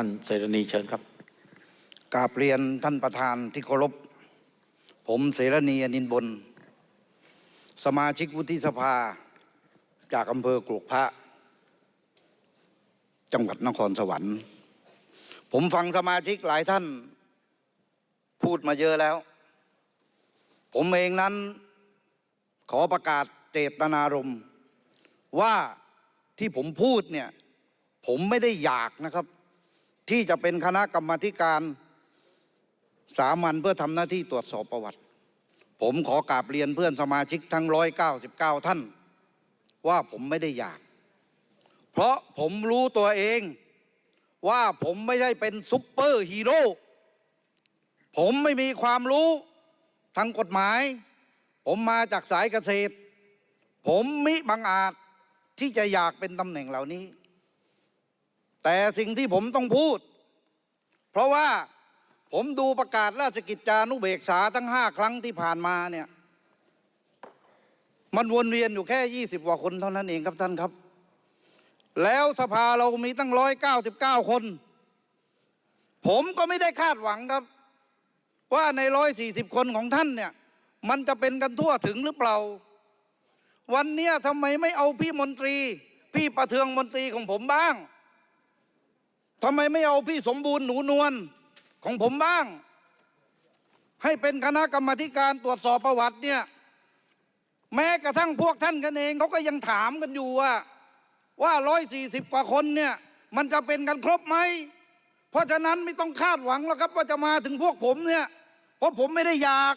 ท่านเสรณีเชิญครับกราบเรียนท่านประธานที่เคารพ ผมเสรณีอนินบน สมาชิกวุฒิสภา จากอำเภอกลุกพระ จังหวัดนครสวรรค์ ผมฟังสมาชิกหลายท่าน พูดมาเยอะแล้ว ผมเองนั้น ขอประกาศเจตนารมณ์ว่าที่ผมพูดเนี่ย ผมไม่ได้อยากนะครับ ที่จะเป็นคณะกรรมธิการสามัญเพื่อทำหน้าที่ตรวจสอบประวัติ ผมขอกราบเรียนเพื่อนสมาชิกทั้ง 199 ท่าน ว่าผมไม่ได้อยาก เพราะผมรู้ตัวเองว่าผมไม่ได้เป็นซุปเปอร์ฮีโร่ผมไม่มีความรู้ทางกฎหมาย ผมมาจากสายเกษตร ผมมิบังอาจที่จะอยากเป็นตำแหน่งเหล่านี้ แต่สิ่งที่ผมต้องพูด เพราะว่าผมดูประกาศราชกิจจานุเบกษาทั้งห้าครั้งที่ผ่านมาเนี่ย มันวนเวียนอยู่แค่ยี่สิบกว่าคนเท่านั้นเองครับท่านครับ แล้วสภาเรามีตั้งร้อยเก้าสิบเก้าคน ผมก็ไม่ได้คาดหวังครับ ว่าในร้อยสี่สิบคนของท่านเนี่ย มันจะเป็นกันทั่วถึงหรือเปล่า วันนี้ทำไมไม่เอาพี่มนตรี พี่ประเทืองมนตรีของผมบ้าง ทำไมไม่เอาพี่สมบูรณ์หนูนวลของผมบ้าง ให้เป็นคณะกรรมการตรวจสอบประวัติเนี่ยแม้กระทั่งพวกท่านกันเองเขาก็ยังถามกันอยู่ว่าว่าร้อยสี่สิบกว่าคนเนี่ย มันจะเป็นกันครบไหม เพราะฉะนั้นไม่ต้องคาดหวังแล้วครับ ว่าจะมาถึงพวกผมเนี่ย เพราะผมไม่ได้อยาก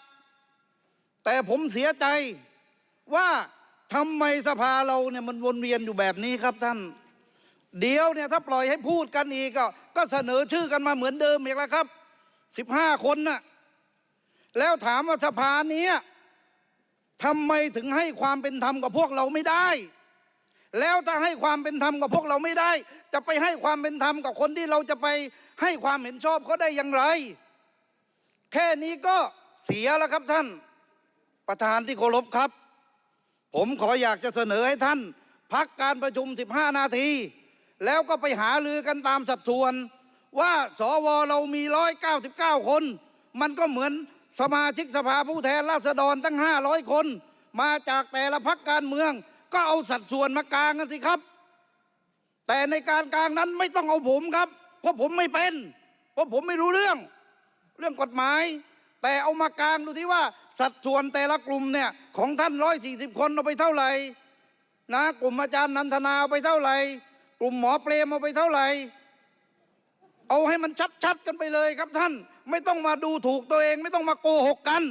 แต่ผมเสียใจว่าทำไมสภาเราเนี่ยมันวนเวียนอยู่แบบนี้ครับท่าน เดี๋ยวเนี่ยถ้าปล่อยให้พูดกันอีกก็ก็เสนอชื่อกันมาเหมือนเดิมอีกแล้วครับสิบห้าคนน่ะแล้วถามว่าสภาเนี้ยทำไมถึงให้ความเป็นธรรมกับพวกเราไม่ได้ แล้วถ้าให้ความเป็นธรรมกับพวกเราไม่ได้ จะไปให้ความเป็นธรรมกับคนที่เราจะไปให้ความเห็นชอบเขาได้อย่างไร แค่นี้ก็เสียแล้วครับท่าน ประธานที่เคารพครับ ผมขออยากจะเสนอให้ท่าน พักการประชุม 15 นาที แล้วก็ไปหาลือกันตามสัดส่วน ว่าสวเรามี199คน มันก็เหมือนสมาชิกสภาผู้แทนราษฎรตั้ง500คน มาจากแต่ละพักการเมือง ก็เอาสัดส่วนมากลางกันสิครับ แต่ในการกลางนั้นไม่ต้องเอาผมครับ เพราะผมไม่เป็น เพราะผมไม่รู้เรื่อง เรื่องกฎหมาย แต่เอามากลางดูที่ว่าสัดส่วนแต่ละกลุ่มเนี่ยของท่านร้อยสี่สิบคนเอาไปเท่าไหร่นะกลุ่มอาจารย์นันทนาเอาไปเท่าไหร่ กลุ่มหมอเปรมเอาไปเท่าไหร่ เอาให้มันชัดๆกันไปเลยครับท่าน ไม่ต้องมาดูถูกตัวเอง ไม่ต้องมาโกหกกัน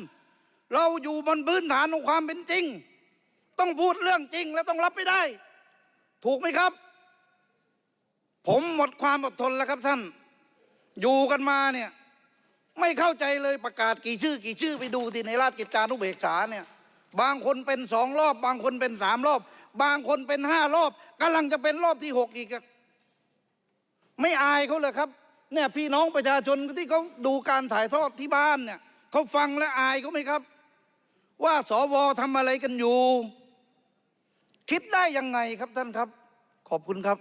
เราอยู่บนพื้นฐานของความเป็นจริง ต้องพูดเรื่องจริงและต้องรับไม่ได้ ถูกไหมครับ ผมหมดความอดทนแล้วครับท่าน อยู่กันมาเนี่ยไม่เข้าใจเลยประกาศกี่ชื่อ กี่ชื่อไปดูที่ในราชกิจจานุเบกษาเนี่ยบางคนเป็นสองรอบ บางคนเป็นสามรอบ บางคนเป็นห้ารอบกำลังจะเป็นรอบที่หกอีก ไม่อายเขาเลยครับเนี่ยพี่น้องประชาชนที่เขาดูการถ่ายทอดที่บ้านเนี่ยเขาฟังและอายเขาไหมครับ ว่าสวทำอะไรกันอยู่ คิดได้ยังไงครับท่านครับ ขอบคุณครับ